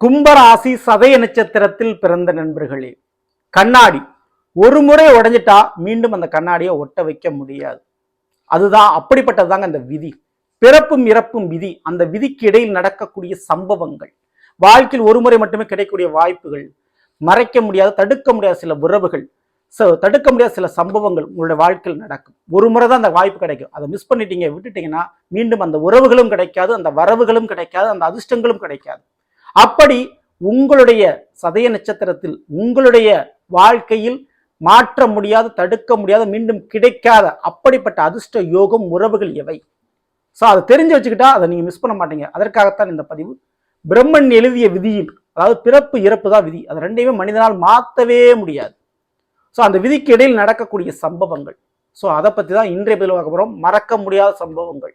கும்பராசி சதய நட்சத்திரத்தில் பிறந்த நண்பர்களே கண்ணாடி. ஒரு முறை உடைஞ்சிட்டா மீண்டும் அந்த கண்ணாடியை ஒட்ட வைக்க முடியாது. அதுதான் அப்படிப்பட்டதுதாங்க அந்த விதி. பிறப்பும் இறப்பும் விதி. அந்த விதிக்கு இடையில் நடக்கக்கூடிய சம்பவங்கள். வாழ்க்கையில் ஒரு முறை மட்டுமே கிடைக்கக்கூடிய வாய்ப்புகள். மறைக்க முடியாத தடுக்க முடியாத சில உறவுகள். ஸோ தடுக்க முடியாத சில சம்பவங்கள் உங்களுடைய வாழ்க்கையில் நடக்கும். ஒரு முறை தான் அந்த வாய்ப்பு கிடைக்கும். அதை மிஸ் பண்ணிட்டீங்க விட்டுட்டீங்கன்னா மீண்டும் அந்த உறவுகளும் கிடைக்காது அந்த வரவுகளும் கிடைக்காது அந்த அதிர்ஷ்டங்களும் கிடைக்காது. அப்படி உங்களுடைய சதய நட்சத்திரத்தில் உங்களுடைய வாழ்க்கையில் மாற்ற முடியாத தடுக்க முடியாத மீண்டும் கிடைக்காத அப்படிப்பட்ட அதிர்ஷ்ட யோகம் உறவுகள் எவை? ஸோ அதை தெரிஞ்சு வச்சுக்கிட்டா அதை நீங்கள் மிஸ் பண்ண மாட்டீங்க. அதற்காகத்தான் இந்த பதிவு. பிரம்மன் எழுதிய விதியில் அதாவது பிறப்பு இறப்பு தான் விதி. அது ரெண்டையுமே மனிதனால் மாற்றவே முடியாது. ஸோ அந்த விதிக்கு இடையில் நடக்கக்கூடிய சம்பவங்கள். ஸோ அதை பற்றி தான் இன்றைய பதில் பார்க்க போகிறோம் மறக்க முடியாத சம்பவங்கள்.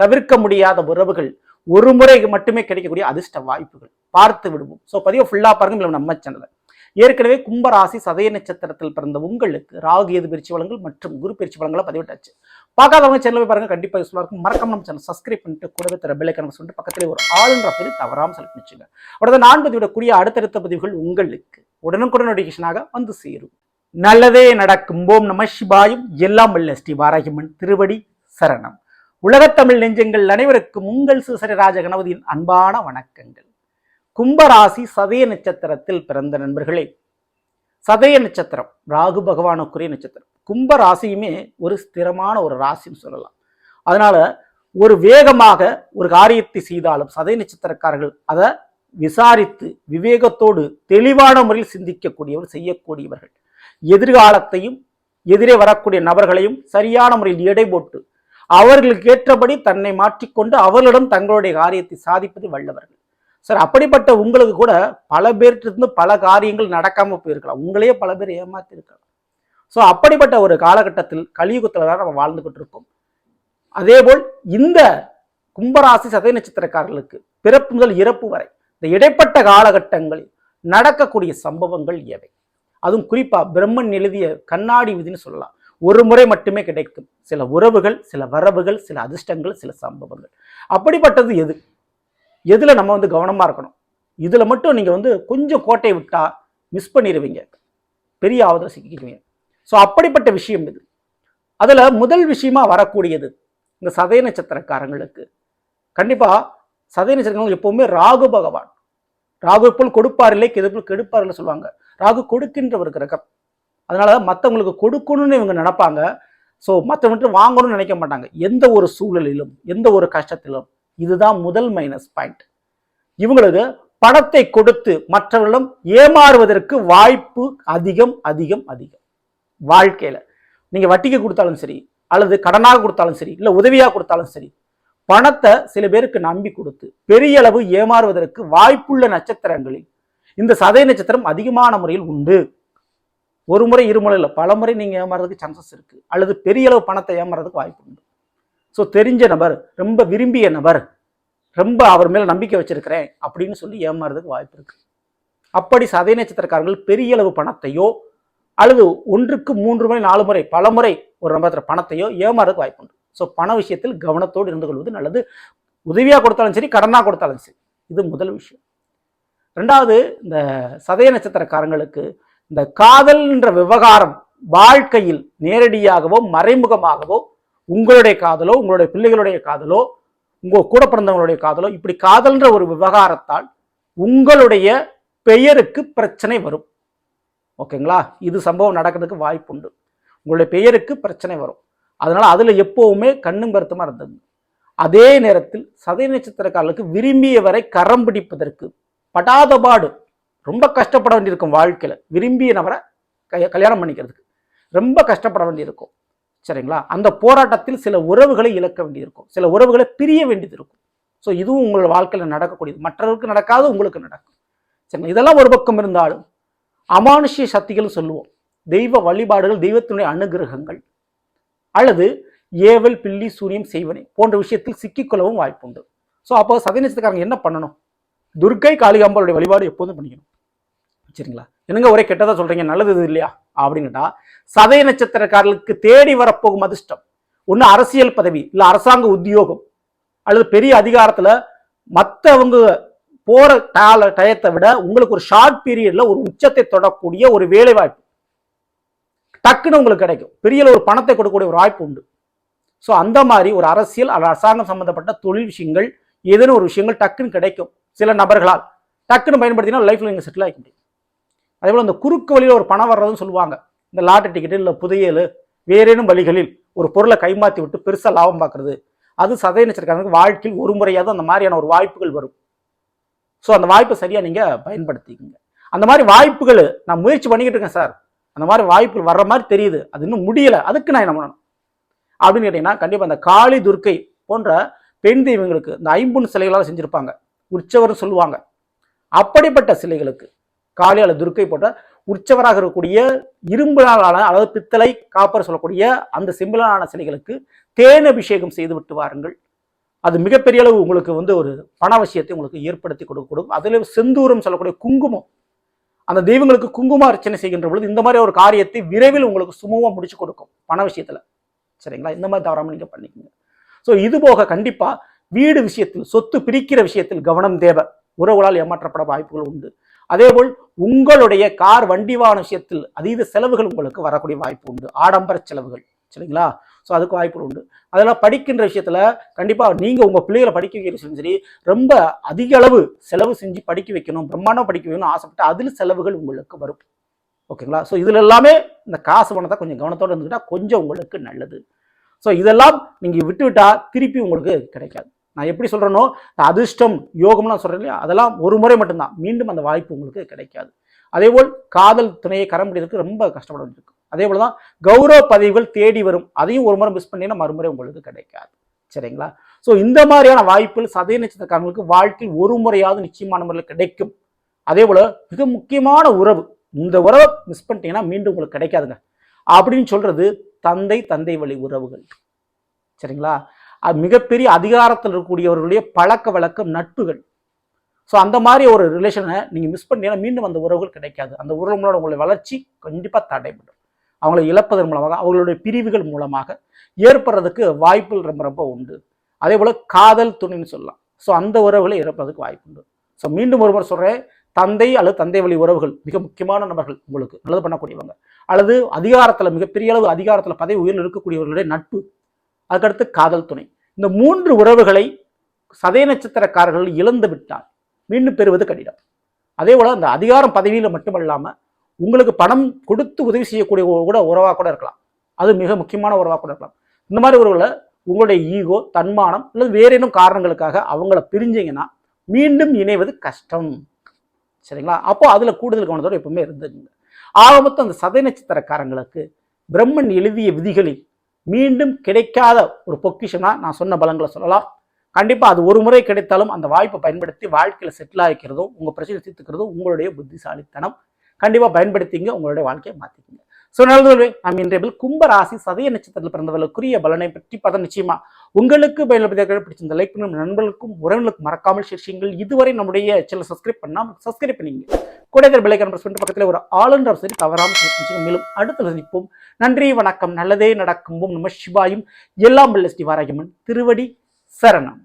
தவிர்க்க முடியாத உறவுகள். ஒரு முறை மட்டுமே கிடைக்கக்கூடிய அதிர்ஷ்ட வாய்ப்புகள். பார்த்து விடுவோம். ஸோ பதிவை ஃபுல்லாக பாருங்க. இல்லை நம்ம சேனலை ஏற்கனவே கும்பராசி சதய நட்சத்திரத்தில் பிறந்த உங்களுக்கு ராகு எது பயிற்சி வளங்கள் மற்றும் குரு பயிற்சி வளங்களை பதிவிட்டாச்சு. பார்க்காதவங்க சேனல் பாருங்க. கண்டிப்பாக யூஸ்ஃபுல்லாக இருக்கும். மறக்காம நம்ம சேனல் சப்ஸ்கிரைப் பண்ணிட்டு கூடவே தர பெல்லைக்கான சொல்லிட்டு பக்கத்தில் ஒரு ஆளுன்ற பதிவு தவறாமல் செலக்ட் வச்சுங்க. உடனே நான் பதிவிடக்கூடிய அடுத்தடுத்த பதிவுகள் உங்களுக்கு உடனுக்குடன் நோட்டிஃபிகேஷனாக வந்து சேரும். நல்லதே நடக்கும். போம் நம சிவாயும். எல்லாம் வல்ல ஸ்ரீ வாராகிமன் திருவடி சரணம். உலகத்தமிழ் நெஞ்சங்கள் அனைவருக்கும் உங்கள் சுசரிராஜ கணபதியின் அன்பான வணக்கங்கள். கும்பராசி சதய நட்சத்திரத்தில் பிறந்த நண்பர்களே சதய நட்சத்திரம் ராகு பகவானுக்குரிய நட்சத்திரம். கும்ப ராசியுமே ஒரு ஸ்திரமான ஒரு ராசின்னு சொல்லலாம். அதனால ஒரு வேகமாக ஒரு காரியத்தை செய்தாலும் சதய நட்சத்திரக்காரர்கள் அதை விசாரித்து விவேகத்தோடு தெளிவான முறையில் சிந்திக்கக்கூடியவர் செய்யக்கூடியவர்கள். எதிர்காலத்தையும் எதிரே வரக்கூடிய நபர்களையும் சரியான முறையில் எடை போட்டு அவர்களுக்கு ஏற்றபடி தன்னை மாற்றிக்கொண்டு அவர்களிடம் தங்களுடைய காரியத்தை சாதிப்பது வல்லவர்கள். சார் அப்படிப்பட்ட உங்களுக்கு கூட பல பேர்கிட்ட பல காரியங்கள் நடக்காம போயிருக்கலாம். உங்களையே பல பேர் ஏமாத்திருக்கலாம். ஸோ அப்படிப்பட்ட ஒரு காலகட்டத்தில் கலியுகத்தில் தான் நம்ம வாழ்ந்துகிட்டு இருக்கோம். அதேபோல் இந்த கும்பராசி சதய நட்சத்திரக்காரர்களுக்கு பிறப்பு முதல் இறப்பு வரை இந்த இடைப்பட்ட காலகட்டங்களில் நடக்கக்கூடிய சம்பவங்கள் எவை? அதுவும் குறிப்பாக பிரம்மன் எழுதிய கண்ணாடி விதின்னு சொல்லலாம். ஒரு முறை மட்டுமே கிடைக்கும். சில உறவுகள் சில வரவுகள் சில அதிர்ஷ்டங்கள் சில சம்பவங்கள். அப்படிப்பட்டது எது? எதுல நம்ம வந்து கவனமா இருக்கணும்? இதுல மட்டும் நீங்க வந்து கொஞ்சம் கோட்டை விட்டா மிஸ் பண்ணிடுவீங்க பெரிய ஆவதில் சிக்கிக்குவீங்க. ஸோ அப்படிப்பட்ட விஷயம் இது. அதுல முதல் விஷயமா வரக்கூடியது இந்த சதய நட்சத்திரக்காரங்களுக்கு. கண்டிப்பா சதய நட்சத்திரங்கள் எப்போவுமே ராகு பகவான். ராகு போல் கொடுப்பார் இல்லை கெது கெடுப்பார் சொல்லுவாங்க. ராகு கொடுக்கின்ற ஒரு கிரகம். அதனால மற்றவங்களுக்கு கொடுக்கணும்னு இவங்க நினைப்பாங்க. ஸோ மற்றவங்கிட்ட வாங்கணும்னு நினைக்க மாட்டாங்க. எந்த ஒரு சூழலிலும் எந்த ஒரு கஷ்டத்திலும் இதுதான் முதல் மைனஸ் பாயிண்ட் இவங்களுக்கு பணத்தை கொடுத்து மற்றவர்களும் ஏமாறுவதற்கு வாய்ப்பு அதிகம் அதிகம் அதிகம். வாழ்க்கையில். நீங்கள் வட்டிக்கு கொடுத்தாலும் சரி அல்லது கடனாக கொடுத்தாலும் சரி இல்லை உதவியாக கொடுத்தாலும் சரி பணத்தை சில பேருக்கு நம்பி கொடுத்து பெரிய அளவு ஏமாறுவதற்கு வாய்ப்புள்ள நட்சத்திரங்களில் இந்த சதய நட்சத்திரம் அதிகமான முறையில் உண்டு. ஒரு முறை இருமுறை இல்லை பல முறை நீங்கள் ஏமாறதுக்கு சான்சஸ் இருக்குது அல்லது பெரிய அளவு பணத்தை ஏமாறதுக்கு வாய்ப்பு உண்டு. ஸோ தெரிஞ்ச நபர் ரொம்ப விரும்பிய நபர் ரொம்ப அவர் மேலே நம்பிக்கை வச்சிருக்கிறேன் அப்படின்னு சொல்லி ஏமாறதுக்கு வாய்ப்பு இருக்குது அப்படி சதய நட்சத்திரக்காரர்கள் பெரிய அளவு பணத்தையோ அல்லது ஒன்றுக்கு மூன்று முறை நாலு முறை பல முறை ஒரு நபர் பணத்தையோ ஏமாறதுக்கு வாய்ப்பு உண்டு. ஸோ பண விஷயத்தில் கவனத்தோடு இருந்து கொள்வது நல்லது. உதவியாக கொடுத்தாலும் சரி கடனாக கொடுத்தாலும் சரி இது முதல் விஷயம். ரெண்டாவது இந்த சதய நட்சத்திரக்காரங்களுக்கு இந்த காதல்ன்ற விவகாரம் வாழ்க்கையில் நேரடியாகவோ மறைமுகமாகவோ உங்களுடைய காதலோ உங்களுடைய பிள்ளைகளுடைய காதலோ உங்கள் கூட பிறந்தவங்களுடைய காதலோ இப்படி காதல்ன்ற ஒரு விவகாரத்தால் உங்களுடைய பெயருக்கு பிரச்சனை வரும். ஓகேங்களா? இது சம்பவம் நடக்கிறதுக்கு வாய்ப்பு உண்டு உங்களுடைய பெயருக்கு பிரச்சனை வரும். அதனால் அதில் எப்போவுமே கண்ணும் கருத்துமா இருந்தது. அதே நேரத்தில் சதய நட்சத்திரக்காரர்களுக்கு விரும்பியவரை கரம் பிடிப்பதற்கு படாதபாடு ரொம்ப கஷ்டப்பட வேண்டியிருக்கும் வாழ்க்கையில். விரும்பிய நபரை கல்யாணம் பண்ணிக்கிறதுக்கு. ரொம்ப கஷ்டப்பட வேண்டியிருக்கும். சரிங்களா? அந்த போராட்டத்தில் சில உறவுகளை இழக்க வேண்டியிருக்கும். சில உறவுகளை பிரிய வேண்டியது இருக்கும் ஸோ இதுவும் உங்களோட வாழ்க்கையில் நடக்கக்கூடியது. மற்றவருக்கு நடக்காது உங்களுக்கு நடக்கும். சரிங்களா? இதெல்லாம் ஒரு பக்கம் இருந்தாலும் அமானுஷ்ய சக்திகள் சொல்லுவோம். தெய்வ வழிபாடுகள் தெய்வத்தினுடைய அனுகிரகங்கள். அல்லது ஏவல் பில்லி சூரியம் செய்வனை போன்ற விஷயத்தில் சிக்கிக்கொள்ளவும் வாய்ப்புண்டு. ஸோ அப்போ சதயநட்சத்திரக்காரங்க என்ன பண்ணணும்? துர்கை காளிகாம்பாளுடைய வழிபாடு எப்போதும் பண்ணிக்கணும். சரிங்களா என்னங்க ஒரே கெட்டதா சொல்றீங்க? நல்லது இது இல்லையா அப்படின்னுட்டா சதய நட்சத்திரக்காரர்களுக்கு தேடி வரப்போகும் அதிர்ஷ்டம். ஒன்று அரசியல் பதவி இல்லை அரசாங்க உத்தியோகம் அல்லது பெரிய அதிகாரத்தில் மற்றவங்க போகிற டால டயத்தை விட உங்களுக்கு ஒரு ஷார்ட் பீரியடில் ஒரு உச்சத்தை தொடக்கூடிய ஒரு வேலைவாய்ப்பு. டக்குன்னு உங்களுக்கு கிடைக்கும். பெரிய ஒரு பணத்தை கொடுக்கக்கூடிய ஒரு வாய்ப்பு உண்டு. ஸோ அந்த மாதிரி ஒரு அரசியல் அல்லது அரசாங்கம் சம்மந்தப்பட்ட தொழில் விஷயங்கள் ஏதேனும் ஒரு விஷயங்கள் டக்குன்னு கிடைக்கும். சில நபர்களால். டக்குன்னு பயன்படுத்தினா லைஃப்பில் நீங்கள் செட்டில் ஆகிக்க முடியும். அதே போல் அந்த குறுக்கு வழியில் ஒரு பணம் வர்றதுன்னு சொல்லுவாங்க. இந்த லாட்டரி டிக்கெட்டு இல்லை புதையல் வேறேனும் வழிகளில் ஒரு பொருளை கைமாற்றி விட்டு பெருசாக லாபம் பார்க்குறது அது சதய நட்சத்திரக்காரங்களுக்கு வாழ்க்கையில் ஒரு முறையாவது அந்த மாதிரியான ஒரு வாய்ப்புகள் வரும். ஸோ அந்த வாய்ப்பை சரியாக நீங்கள் பயன்படுத்திக்கங்க. அந்த மாதிரி வாய்ப்புகள் நான் முயற்சி பண்ணிக்கிட்டு இருக்கேன் சார். அந்த மாதிரி வாய்ப்புகள் வர்ற மாதிரி தெரியுது. அது இன்னும் முடியலை. அதுக்கு நான் என்ன பண்ணணும்? அப்படின்னு கேட்டிங்கன்னா கண்டிப்பாக அந்த காளி துர்க்கை போன்ற பெண் தெய்வங்களுக்கு இந்த ஐம்பொன் சிலைகளால் செஞ்சுருப்பாங்க. உற்சவர் சொல்லுவாங்க. அப்படிப்பட்ட சிலைகளுக்கு காளி அல்லது துர்க்கை போன்ற உற்சவராக இருக்கக்கூடிய இரும்பினாலான அதாவது பித்தளை காப்பர் சொல்லக்கூடிய அந்த செம்பிலான சிலைகளுக்கு தேன் அபிஷேகம் செய்து விட்டு வாருங்கள். அது மிகப்பெரிய அளவு உங்களுக்கு வந்து ஒரு பண விஷயத்தை உங்களுக்கு ஏற்படுத்தி கொடுக்க கொடுக்கும். செந்தூரம் சொல்லக்கூடிய குங்குமம். அந்த தெய்வங்களுக்கு குங்கும அர்ச்சனை செய்கின்ற பொழுது இந்த மாதிரி ஒரு காரியத்தை விரைவில் உங்களுக்கு சுமூகமாக முடிச்சு கொடுக்கும் பண விஷயத்தில். சரிங்களா? இந்த மாதிரி தவறாமல் நீங்கள் பண்ணிக்கோங்க. ஸோ இது போக கண்டிப்பாக வீடு விஷயத்தில் சொத்து பிரிக்கிற விஷயத்தில் கவனம் தேவை. உறவுகளால் ஏமாற்றப்பட வாய்ப்புகள் உண்டு. அதேபோல் உங்களுடைய கார் வண்டி வாகன விஷயத்தில் அதீத செலவுகள் உங்களுக்கு வரக்கூடிய வாய்ப்பு உண்டு. ஆடம்பர செலவுகள் சரிங்களா? ஸோ அதுக்கு வாய்ப்புகள் உண்டு. அதெல்லாம் படிக்கின்ற விஷயத்தில் கண்டிப்பாக நீங்கள் உங்கள் பிள்ளைகளை படிக்க வைக்கிற சரி ரொம்ப அதிக அளவு செலவு செஞ்சு படிக்க வைக்கணும் பிரம்மாண்டம் படிக்க வைக்கணும்னு ஆசைப்பட்டு அதில் செலவுகள் உங்களுக்கு வரும். ஓகேங்களா? ஸோ இதில் எல்லாமே இந்த காசு பணத்தை கொஞ்சம் கவனத்தோடு இருந்துக்கிட்டால் கொஞ்சம் உங்களுக்கு நல்லது. ஸோ இதெல்லாம் நீங்கள் விட்டுவிட்டால் திருப்பி உங்களுக்கு கிடைக்காது. நான் எப்படி சொல்கிறேனோ அதிர்ஷ்டம் யோகம்லாம் சொல்கிறேன் இல்லையா? அதெல்லாம் ஒரு முறை மட்டும்தான். மீண்டும் அந்த வாய்ப்பு உங்களுக்கு கிடைக்காது. அதேபோல் காதல் துணையை கரம் பிடிக்கிறதுக்கு ரொம்ப கஷ்டப்பட வேண்டியிருக்கும் அதே போல தான் கௌரவ பதவிகள் தேடி வரும். அதையும் ஒரு முறை மிஸ் பண்ணினா மறுமுறை உங்களுக்கு கிடைக்காது. சரிங்களா? ஸோ இந்த மாதிரியான வாய்ப்புகள் சதய நட்சத்திரக்காரங்களுக்கு வாழ்க்கையில் ஒரு முறையாவது நிச்சயமான முறையில் கிடைக்கும். அதே போல் மிக முக்கியமான உறவு. இந்த உறவை மிஸ் பண்ணிட்டீங்கன்னா மீண்டும் உங்களுக்கு கிடைக்காதுங்க. அப்படின்னு சொல்றது தந்தை தந்தை வழி உறவுகள். சரிங்களா? மிகப்பெரிய அதிகாரத்தில் இருக்கக்கூடியவர்களுடைய பழக்க வழக்கம் நட்புகள். ஸோ அந்த மாதிரி ஒரு ரிலேஷனை நீங்கள் மிஸ் பண்ணீங்கன்னா மீண்டும் அந்த உறவுகள் கிடைக்காது. அந்த உறவுகளோட உங்களுடைய வளர்ச்சி கண்டிப்பாக தடைபடும். அவங்களை இழப்பதன் மூலமாக அவங்களுடைய பிரிவுகள் மூலமாக ஏற்படுறதுக்கு வாய்ப்புகள் ரொம்ப ரொம்ப உண்டு. அதே போல் காதல் துணைன்னு சொல்லலாம். ஸோ அந்த உறவுகளை இறப்பதற்கு வாய்ப்பு உண்டு. ஸோ மீண்டும் ஒரு முறை சொல்கிறேன் தந்தை அல்லது தந்தை வழி உறவுகள் மிக முக்கியமான நபர்கள் உங்களுக்கு. நல்லது பண்ணக்கூடியவங்க. அல்லது அதிகாரத்தில் மிகப்பெரிய அளவு அதிகாரத்தில் பதவி உயர்வில் இருக்கக்கூடியவர்களுடைய நட்பு. அதுக்கடுத்து காதல் துணை. இந்த மூன்று உறவுகளை சதய நட்சத்திரக்காரர்கள் இழந்து விட்டால் மீண்டும் பெறுவது கடினம். அதே போல் அந்த அதிகாரம் பதவியில் மட்டுமல்லாமல் உங்களுக்கு பணம் கொடுத்து உதவி செய்யக்கூடிய கூட உறவாக கூட இருக்கலாம். அது மிக முக்கியமான உறவாக கூட இருக்கலாம். இந்த மாதிரி உறவுகளை உங்களுடைய ஈகோ தன்மானம் அல்லது வேற ஏனும் காரணங்களுக்காக அவங்கள பிரிஞ்சிங்கன்னா மீண்டும் இணைவது கஷ்டம். சரிங்களா? அப்போ அதில் கூடுதல் கவனத்தோட எப்பவுமே இருந்துங்க. ஆக மொத்தம் அந்த சதய நட்சத்திரக்காரங்களுக்கு பிரம்மன் எழுதிய விதிகளில் மீண்டும் கிடைக்காத ஒரு பொக்கிஷனா நான் சொன்ன பலங்களை சொல்லலாம். கண்டிப்பாக அது ஒரு முறை கிடைத்தாலும் அந்த வாய்ப்பை பயன்படுத்தி வாழ்க்கையில் செட்டில் ஆகிக்கிறதும் உங்கள் பிரச்சனை தீர்த்துக்கிறதும் உங்களுடைய புத்திசாலித்தனம். கண்டிப்பாக பயன்படுத்திங்க உங்களுடைய வாழ்க்கையை மாற்றிக்கிங்க ஸோ நல்லது நாம் இன்றைய கும்ப சதய நட்சத்திரத்தில் பிறந்தவர்களுக்குரிய பலனை பற்றி பதம் நிச்சயமா உங்களுக்கு பயன்படுத்திய பிடிச்சிருந்த லைக் பண்ணும் நண்பர்களுக்கும் உறவுகளுக்கும் மறக்காமல் சிரிச்சிங்கள் இதுவரை நம்முடைய சேனல் சப்ஸ்கிரைப் பண்ணாமல் சப்ஸ்கிரைப் பண்ணிங்க. கூட பிள்ளைக்கான பிரஸ் பண்ணிட்டு பக்கத்தில் ஒரு ஆளுநர் சரி தவறாமல் மேலும் அடுத்து சந்திப்போம். நன்றி வணக்கம். நல்லதே நடக்கும். நம்ம சிவாயும். எல்லாம் வல்ல ஸ்ரீ திருவடி சரணம்.